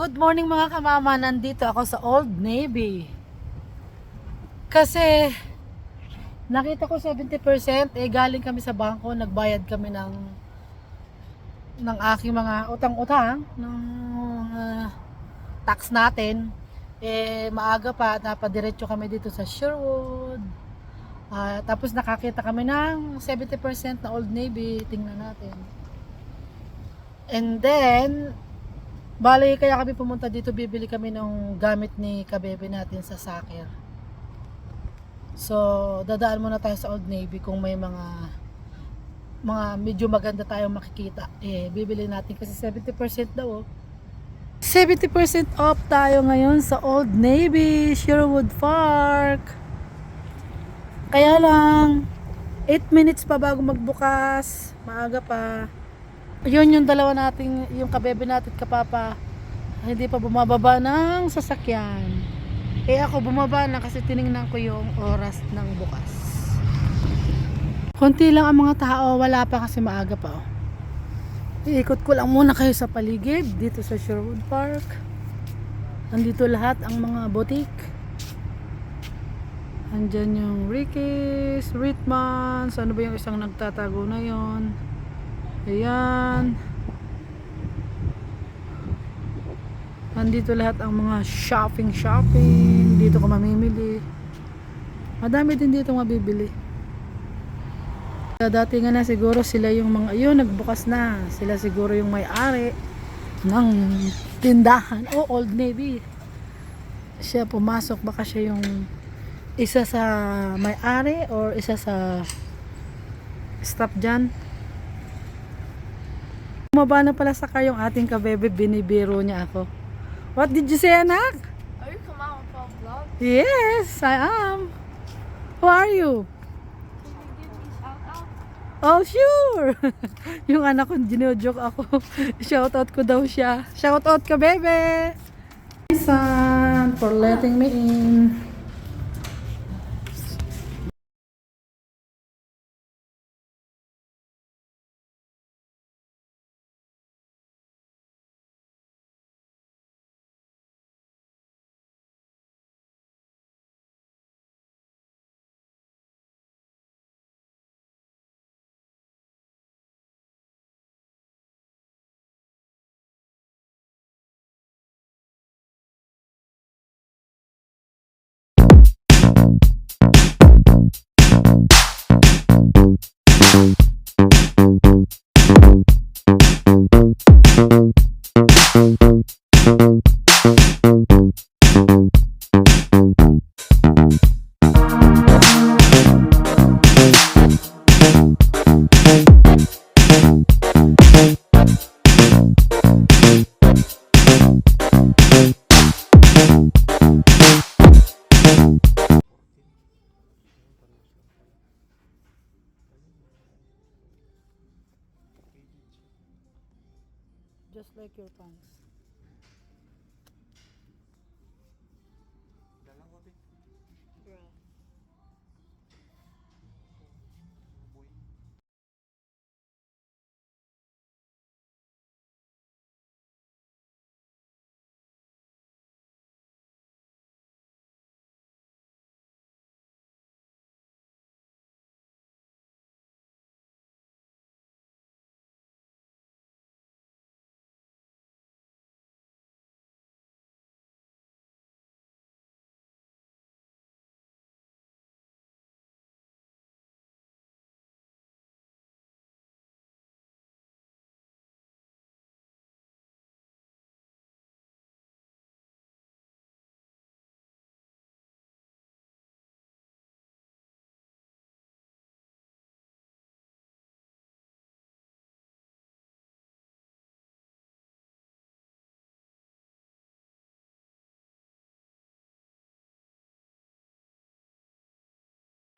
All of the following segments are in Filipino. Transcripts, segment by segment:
Good morning mga kamama, nandito ako sa Old Navy. Kasi nakita ko 70% eh galing kami sa bangko, nagbayad kami ng ng aking mga utang-utang ng ah, tax natin. Eh maaga pa, napadiretso kami dito sa Sherwood. Ah, tapos nakakita kami ng 70% na Old Navy, tingnan natin. And then, Bali, kaya kami pumunta dito, bibili kami ng gamit ni kabebe natin sa Sakir. So, dadaan muna tayo sa Old Navy kung may mga mga medyo maganda tayong makikita. Eh, bibili natin kasi 70% daw. Oh. 70% off tayo ngayon sa Old Navy, Sherwood Park. Kaya lang, 8 minutes pa bago magbukas. Maaga pa yun yung dalawa nating yung kabebe natin kapapa. Hindi pa bumababa ng sasakyan. Eh ako bumaba na kasi tiningnan ko yung oras ng bukas. Konti lang ang mga tao wala pa kasi maaga pa oh. iikot ko lang muna kayo sa paligid dito sa Sherwood Park. Andito lahat ang mga boutique. Andyan yung Ricky's, Ritmans ano ba yung isang nagtatago na yon Ayan. Nandito lahat ang mga shopping shopping. Dito ka mamimili. Madami din dito mabibili. Dati nga na siguro sila yung mga, yun nagbukas na. Sila siguro yung may-ari ng tindahan. O Old Navy. Siya pumasok. Baka siya yung isa sa may-ari or isa sa staff dyan. Bumaba na pala sa car yung ating kabebe, binibiro niya ako. What did you say, anak? Are you come out from vlog? Yes, I am. Who are you? Can you give me shout out? Oh, sure. yung anak ko, ginojoke ako. Shoutout ko daw siya. Shoutout ka, bebe. Son, for letting me in.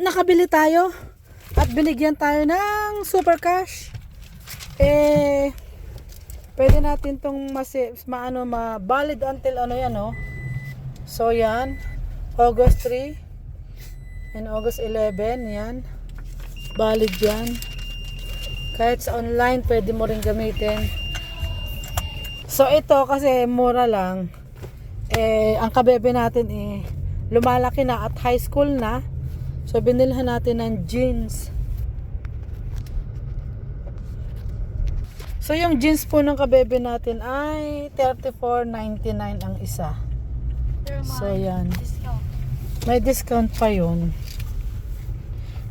Nakabili tayo at binigyan tayo ng super cash. Eh pwede natin tong masi, maano ma valid until ano yan oh. So yan. August 3 and August 11 yan. Valid yan. Kahit sa online pwede mo rin gamitin. So ito kasi mura lang. Eh ang kabebe natin eh lumalaki na at high school na. So binilhan natin ng jeans. So yung jeans po ng kabebe natin ay 34.99 ang isa. So yan. May discount pa yun.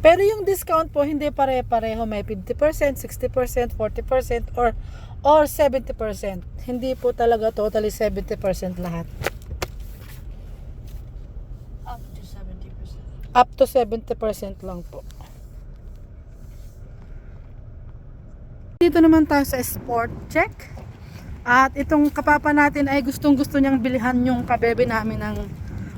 Pero yung discount po hindi pare-pareho. May 50%, 60%, 40% or or 70%. Hindi po talaga totally 70% lahat. Up to 70%. Up to 70% lang po. Dito naman tayo sa sport check. At itong kapapa natin ay gustong gusto niyang bilihan yung kabebe namin ng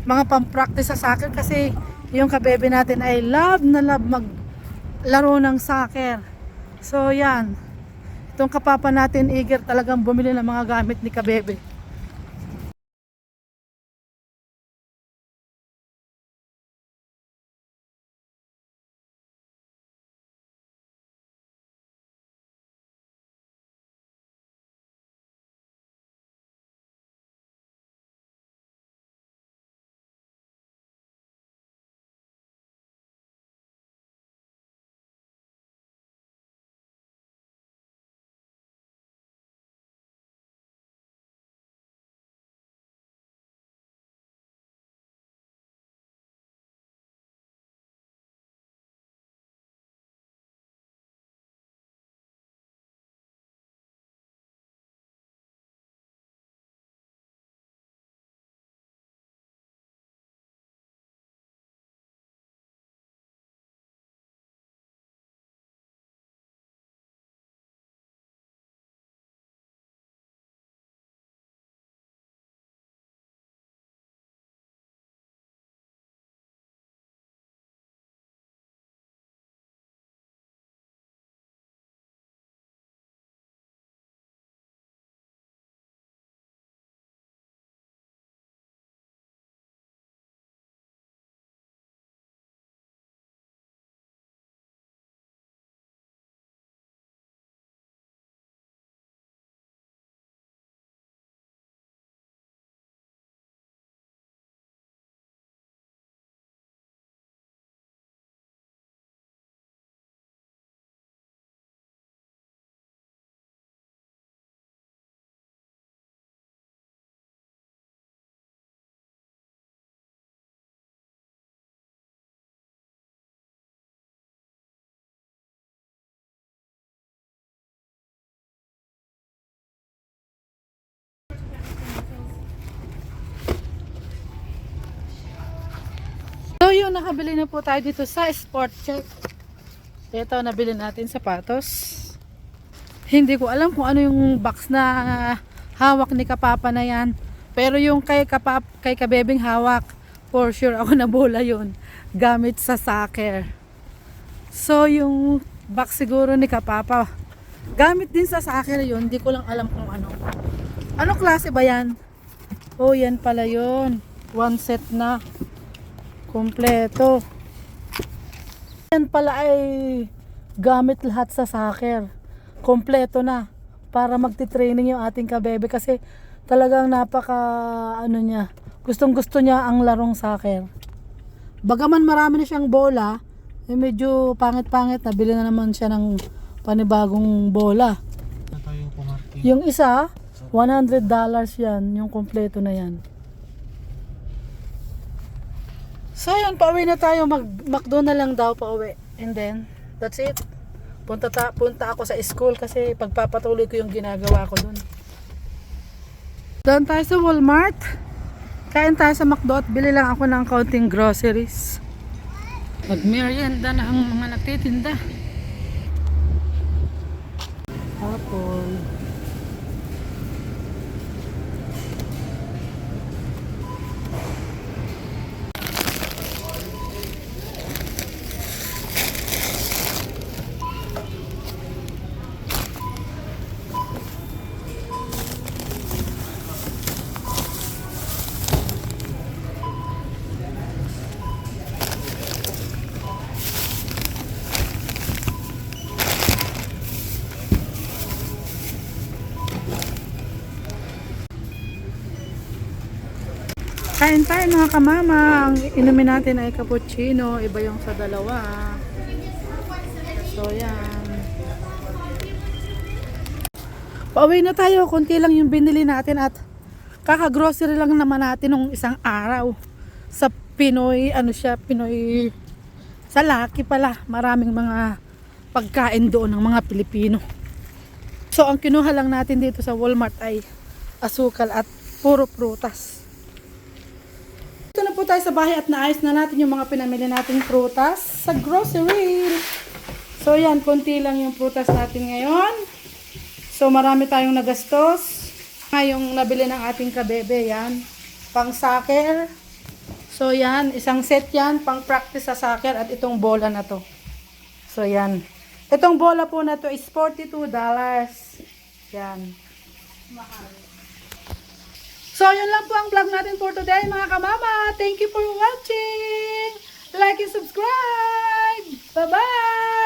mga pampractice sa soccer kasi yung kabebe natin ay love na love mag laro ng soccer. So yan. Itong kapapa natin eager talagang bumili ng mga gamit ni kabebe. So yun, nakabili na po tayo dito sa Sport Check. Ito, nabili natin sapatos. Hindi ko alam kung ano yung box na hawak ni Kapapa na yan. Pero yung kay, kapap, kay Kabebing hawak, for sure ako na bola yun. Gamit sa soccer. So yung box siguro ni Kapapa, gamit din sa soccer yun. Hindi ko lang alam kung ano. Ano klase ba yan? Oh, yan pala yun. One set na. Kompleto. Yan pala ay gamit lahat sa soccer. Kompleto na. Para magti-training yung ating kabebe kasi talagang napaka ano niya. Gustong gusto niya ang larong soccer. Bagaman marami na siyang bola, eh medyo pangit-pangit. Nabili na naman siya ng panibagong bola. Yung isa, 100 dollars yan. Yung kompleto na yan. So yun, pauwi na tayo. Mag McDo na lang daw pauwi. And then, that's it. Punta, ta punta ako sa school kasi pagpapatuloy ko yung ginagawa ko dun. Doon tayo sa Walmart. Kain tayo sa McDo at bili lang ako ng counting groceries. Mag-merienda na ang mga nagtitinda. Apple. Kain tayo mga kamama. Ang inumin natin ay cappuccino. Iba yung sa dalawa. So, yan. Pauwi na tayo. Kunti lang yung binili natin at kaka-grocery lang naman natin nung isang araw. Sa Pinoy, ano siya, Pinoy, sa Lucky pala. Maraming mga pagkain doon ng mga Pilipino. So, ang kinuha lang natin dito sa Walmart ay asukal at puro prutas. Na po tayo sa bahay at naayos na natin yung mga pinamili nating prutas sa grocery. So yan, konti lang yung prutas natin ngayon. So marami tayong nagastos. Ngayong nabili ng ating kabebe, yan. Pang soccer. So yan, isang set yan, pang practice sa soccer at itong bola na to. So yan. Itong bola po na to is $42. Yan. So, yun lang po ang vlog natin for today, mga kamama. Thank you for watching. Like and subscribe. Bye-bye!